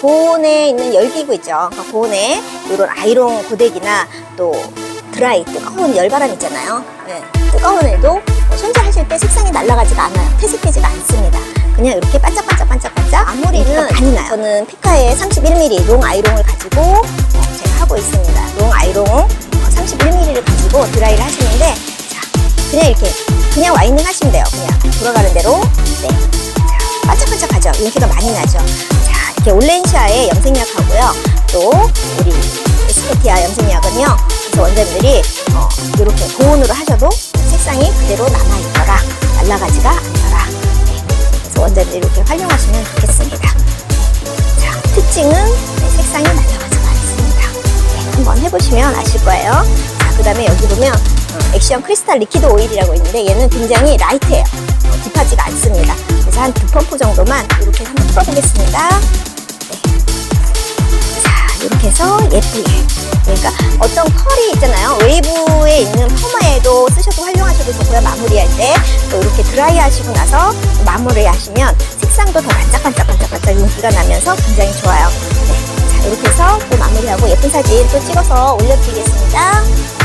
고온에 있는 열기구 있죠. 그러니까 고온에 이런 아이롱 고데기나 또 드라이 뜨거운 열바람 있잖아요. 예, 뜨거운 애도 손질하실 때 색상이 날아가지가 않아요. 퇴색되지가 않습니다. 그냥 이렇게 반짝반짝반짝반짝 마무리는 많이 나요. 저는 피카의 31mm 롱 아이롱을 가지고 어, 제가 하고 있습니다. 롱 아이롱 31mm를 가지고 드라이를 하시는데 자 그냥 이렇게 그냥 와인딩 하시면 돼요. 그냥 돌아가는 대로 네. 자 반짝반짝하죠. 윤기가 많이 나죠. 자 이렇게 올렌시아의 염색약하고요. 또 우리 스코티아 염색약은요. 그래서 원장님들이 어, 이렇게 고온으로 하셔도 색상이 그대로 남아있더라. 날아가지가 않더라. 네. 그래서 원장님들이 이렇게 활용하시면 좋겠습니다. 자, 특징은 네, 색상이 날아가지가 않습니다. 네, 한번 해보시면 아실 거예요. 자, 그 다음에 여기 보면 어, 액션 크리스탈 리퀴드 오일이라고 있는데 얘는 굉장히 라이트해요. 어, 딥하지가 않습니다. 그래서 한 두 펌프 정도만 이렇게 한번 풀어보겠습니다. 해서 예쁘게. 그러니까 어떤 컬이 있잖아요. 웨이브에 있는 퍼마에도 쓰셔도 활용하셔도 좋고요. 마무리할 때 또 이렇게 드라이 하시고 나서 마무리 하시면 색상도 더 반짝반짝반짝반짝 윤기가 나면서 굉장히 좋아요. 네. 자, 이렇게 해서 또 마무리하고 예쁜 사진 또 찍어서 올려드리겠습니다.